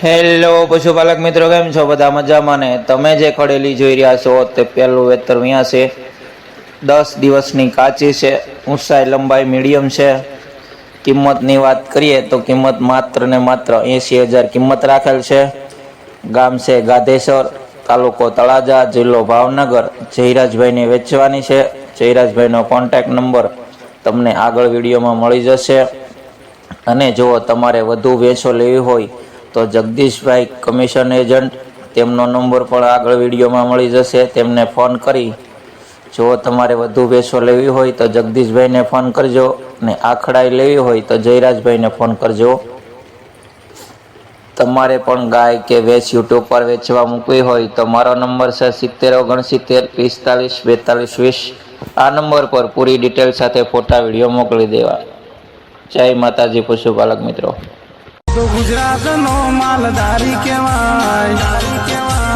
Hello પશુપાલક મિત્રો, કેમ છો? બધા મજામાં ને? તમે જે ખડેલી જોઈ રહ્યા છો, તે પહેલું વેતર અહીંયા છે. દસ દિવસની કાચી છે, ઊંચાઈ લંબાઈ મીડિયમ છે. કિંમતની વાત કરીએ તો કિંમત માત્ર ને માત્ર એંસી હજાર કિંમત રાખેલ છે. ગામ છે ગાધેશ્વર, તાલુકો તળાજા, જિલ્લો ભાવનગર. જયરાજભાઈને વેચવાની છે. જયરાજભાઈનો કોન્ટેક્ટ નંબર તમને આગળ વિડીયોમાં મળી જશે. અને જો તમારે વધુ વેચો લેવી હોય તો જગદીશભાઈ કમિશન એજન્ટ તેમનો નંબર પણ આગળ વિડીયોમાં મળી જશે. તેમને ફોન કરી, જો તમારે વધુ ભેસો લેવી હોય તો જગદીશભાઈને ફોન કરજો ને આખડાઈ લેવી હોય તો જયરાજભાઈને ફોન કરજો. તમારે પણ ગાય કે વેચ યુટ્યુબ પર વેચવા મૂકવી હોય તો મારો નંબર છે સિત્તેર ઓગણસિત્તેર પિસ્તાલીસ બેતાલીસ વીસ. આ નંબર પર પૂરી ડિટેલ સાથે ફોટા વીડિયો મોકલી દેવા. જય માતાજી પશુપાલક મિત્રો. તો ગુજરાતનો માલધારી કહેવાય.